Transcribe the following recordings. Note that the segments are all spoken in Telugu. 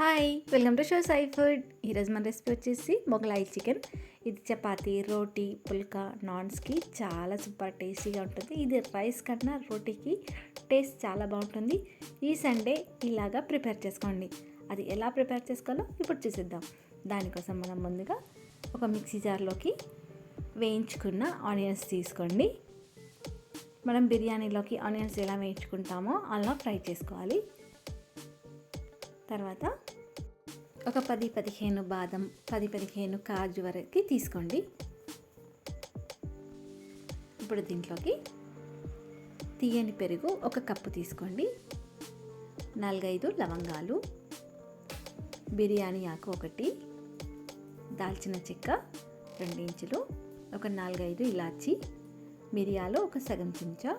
Hi welcome to show Sai food. ఈరోజు మన రెసిపీ వచ్చేసి మొగలాయి చికెన్. ఇది చపాతి రోటీ పుల్కా నాన్స్కి చాలా సూపర్ టేస్టీగా ఉంటుంది. ఇది రైస్ కన్నా రోటీకి టేస్ట్ చాలా బాగుంటుంది. ఈ సండే ఇలాగా ప్రిపేర్ చేసుకోండి. అది ఎలా ప్రిపేర్ చేసుకోవాలో ఇప్పుడు చూసేద్దాం. దానికోసం మనం ముందుగా ఒక మిక్సీ జార్లోకి వేయించుకున్న ఆనియన్స్ తీసుకోండి. మనం బిర్యానీలోకి ఆనియన్స్ ఎలా వేయించుకుంటామో అలా ఫ్రై చేసుకోవాలి. తర్వాత ఒక పది పదిహేను బాదం పది పదిహేను కాజు వరకు తీసుకోండి. ఇప్పుడు దీంట్లోకి తీయని పెరుగు ఒక కప్పు తీసుకోండి. నాలుగైదు లవంగాలు బిర్యానీ ఆకు ఒకటి దాల్చిన చెక్క రెండు ఇంచులు ఒక నాలుగైదు ఇలాచి మిరియాలు ఒక సగం చెంచా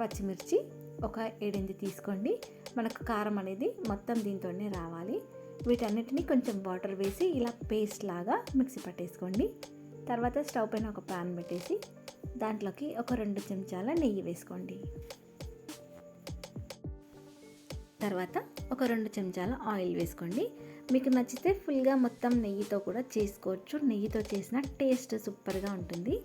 పచ్చిమిర్చి ఒక ఏడెనిమిది తీసుకోండి. మనకు కారం అనేది మొత్తం దీంతోనే రావాలి. వీటన్నిటిని కొంచెం వాటర్ వేసి ఇలా పేస్ట్ లాగా మిక్సీ పట్టేసుకోండి. తర్వాత స్టవ్ పైన ఒక ప్యాన్ పెట్టేసి దాంట్లోకి ఒక రెండు చెంచాల నెయ్యి వేసుకోండి. తర్వాత ఒక రెండు చెంచాల ఆయిల్ వేసుకోండి. మీకు నచ్చితే ఫుల్గా మొత్తం నెయ్యితో కూడా చేసుకోవచ్చు. నెయ్యితో చేసిన టేస్ట్ సూపర్గా ఉంటుంది.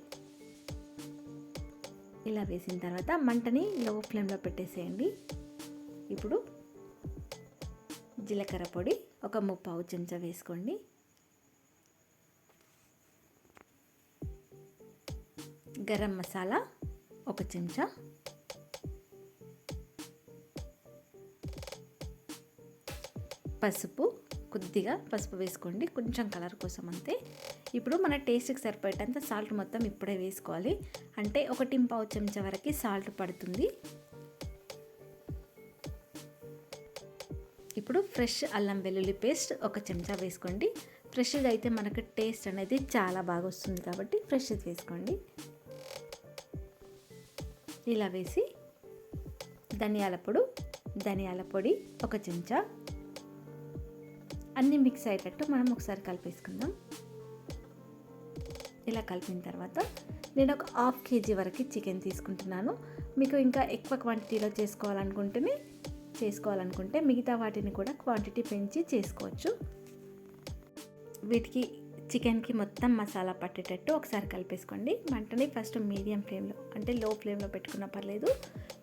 ఇలా వేసిన తర్వాత మంటని లో ఫ్లేమ్లో పెట్టేసేయండి. ఇప్పుడు జీలకర్ర పొడి ఒక ముప్పావు చెంచా వేసుకోండి. గరం మసాలా ఒక చెంచా. పసుపు కొద్దిగా పసుపు వేసుకోండి కొంచెం కలర్ కోసం అంతే. ఇప్పుడు మన టేస్ట్కి సరిపోయేటంత సాల్ట్ మొత్తం ఇప్పుడే వేసుకోవాలి. అంటే ఒకటి పావు చెంచా వరకు సాల్ట్ పడుతుంది. ఇప్పుడు ఫ్రెష్ అల్లం వెల్లుల్లి పేస్ట్ ఒక చెంచా వేసుకోండి. ఫ్రెష్ది అయితే మనకు టేస్ట్ అనేది చాలా బాగా వస్తుంది కాబట్టి ఫ్రెష్ది వేసుకోండి. ఇలా వేసి ధనియాల పొడి ధనియాల పొడి ఒక చెంచా. అన్నీ మిక్స్ అయ్యేటట్టు మనం ఒకసారి కలిపేసుకుందాం. ఇలా కలిపిన తర్వాత నేను ఒక హాఫ్ కేజీ వరకు చికెన్ తీసుకుంటున్నాను. మీకు ఇంకా ఎక్కువ క్వాంటిటీలో చేసుకోవాలనుకుంటేనే చేసుకోవాలనుకుంటే మిగతా వాటిని కూడా క్వాంటిటీ పెంచి చేసుకోవచ్చు. వీటికి చికెన్కి మొత్తం మసాలా పట్టేటట్టు ఒకసారి కలిపేసుకోండి. మంటని ఫస్ట్ మీడియం ఫ్లేమ్లో అంటే లో ఫ్లేమ్లో పెట్టుకున్న పర్లేదు.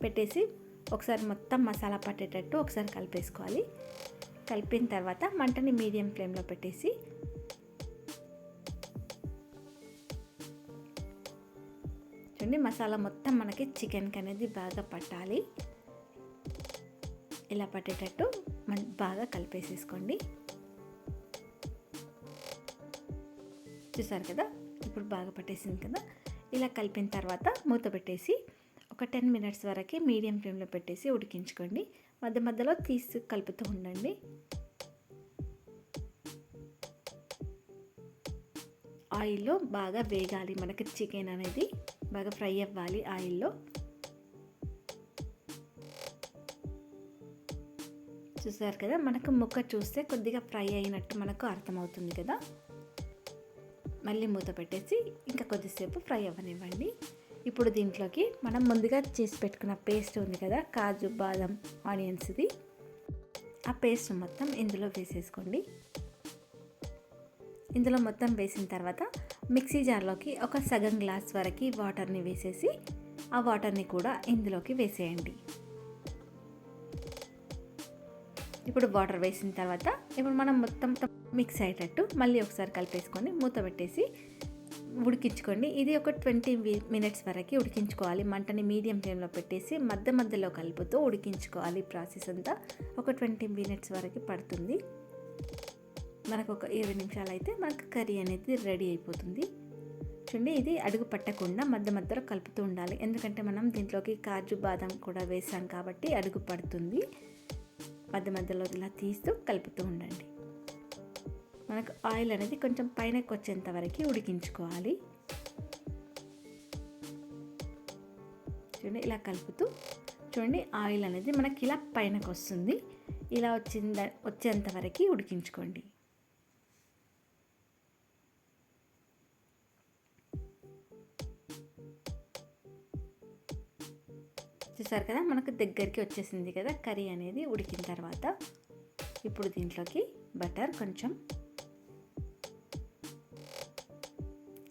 పెట్టేసి ఒకసారి మొత్తం మసాలా పట్టేటట్టు ఒకసారి కలిపేసుకోవాలి. కలిపిన తర్వాత మంటని మీడియం ఫ్లేమ్లో పెట్టేసి చూడండి మసాలా మొత్తం మనకి చికెన్కి అనేది బాగా పట్టాలి. ఇలా పట్టేటట్టు మన బాగా కలిపేసేసుకోండి. చూసారు కదా? ఇప్పుడు బాగా పట్టేసింది కదా? ఇలా కలిపిన తర్వాత మూత పెట్టేసి ఒక టెన్ మినిట్స్ వరకు మీడియం ఫ్లేమ్లో పెట్టేసి ఉడికించుకోండి. మధ్య మధ్యలో తీసి కలుపుతూ ఉండండి. ఆయిల్లో బాగా వేగాలి. మనకి చికెన్ అనేది బాగా ఫ్రై అవ్వాలి ఆయిల్లో. చూసారు కదా మనకు ముక్క చూస్తే కొద్దిగా ఫ్రై అయినట్టు మనకు అర్థమవుతుంది కదా. మళ్ళీ మూత పెట్టేసి ఇంకా కొద్దిసేపు ఫ్రై అవ్వనివ్వండి. ఇప్పుడు దీంట్లోకి మనం ముందుగా చేసి పెట్టుకున్న పేస్ట్ ఉంది కదా కాజు బాదం ఆనియన్స్ది. ఆ పేస్ట్ మొత్తం ఇందులో వేసేసుకోండి. ఇందులో మొత్తం వేసిన తర్వాత మిక్సీ జార్లోకి ఒక సగం గ్లాస్ వరకు వాటర్ని వేసేసి ఆ వాటర్ని కూడా ఇందులోకి వేసేయండి. ఇప్పుడు వాటర్ వేసిన తర్వాత ఇప్పుడు మనం మొత్తం మిక్స్ అయ్యేటట్టు మళ్ళీ ఒకసారి కలిపేసుకొని మూత పెట్టేసి ఉడికించుకోండి. ఇది ఒక ట్వంటీ మినిట్స్ వరకు ఉడికించుకోవాలి. మంటని మీడియం ఫ్లేమ్లో పెట్టేసి మధ్య మధ్యలో కలుపుతూ ఉడికించుకోవాలి. ప్రాసెస్ అంతా ఒక ట్వంటీ మినిట్స్ వరకు పడుతుంది. మనకు ఒక ఇరవై నిమిషాలు అయితే మనకు కర్రీ అనేది రెడీ అయిపోతుంది. చూడండి ఇది అడుగు పట్టకుండా మధ్య మధ్యలో కలుపుతూ ఉండాలి. ఎందుకంటే మనం దీంట్లోకి కాజు బాదం కూడా వేసాం కాబట్టి అడుగు పడుతుంది. మధ్య మధ్యలో ఇలా తీస్తూ కలుపుతూ ఉండండి. మనకు ఆయిల్ అనేది కొంచెం పైనకి వచ్చేంత వరకు ఉడికించుకోవాలి. చూడండి ఇలా కలుపుతూ చూడండి ఆయిల్ అనేది మనకి ఇలా పైనకు వస్తుంది ఇలా వచ్చింద వచ్చేంత వరకు ఉడికించుకోండి. చూసారు కదా మనకు దగ్గరికి వచ్చేసింది కదా కర్రీ అనేది ఉడికిన తర్వాత ఇప్పుడు దీంట్లోకి బటర్ కొంచెం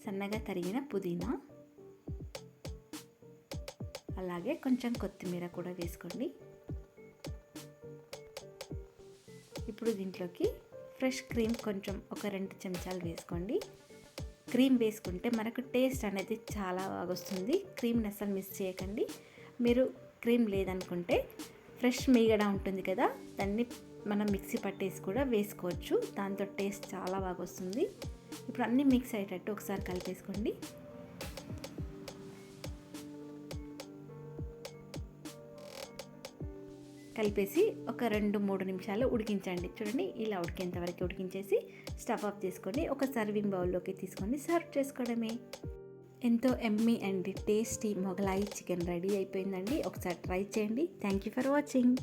సన్నగా తరిగిన పుదీనా అలాగే కొంచెం కొత్తిమీర కూడా వేసుకోండి. ఇప్పుడు దీంట్లోకి ఫ్రెష్ క్రీమ్ కొంచెం ఒక రెండు చెంచాలు వేసుకోండి. క్రీమ్ వేసుకుంటే మనకు టేస్ట్ అనేది చాలా బాగా వస్తుంది. క్రీమ్ని అసలు మిస్ చేయకండి. మీరు క్రీమ్ లేదనుకుంటే ఫ్రెష్ మీగడ ఉంటుంది కదా దాన్ని మనం మిక్సీ పట్టేసి కూడా వేసుకోవచ్చు. దాంతో టేస్ట్ చాలా బాగా వస్తుంది. ఇప్పుడు అన్నీ మిక్స్ అయ్యేటట్టు ఒకసారి కలిపేసుకోండి. కలిపేసి ఒక రెండు మూడు నిమిషాలు ఉడికించండి. చూడండి ఇలా ఉడికేంత వరకు ఉడికించేసి స్టవ్ ఆఫ్ చేసుకొని ఒక సర్వింగ్ బౌల్లోకి తీసుకొని సర్వ్ చేసుకోవడమే. ఎంతో yummy and tasty Mughlai chicken ready అయిపోయిందండి. ఒకసారి ట్రై చేయండి. Thank you for watching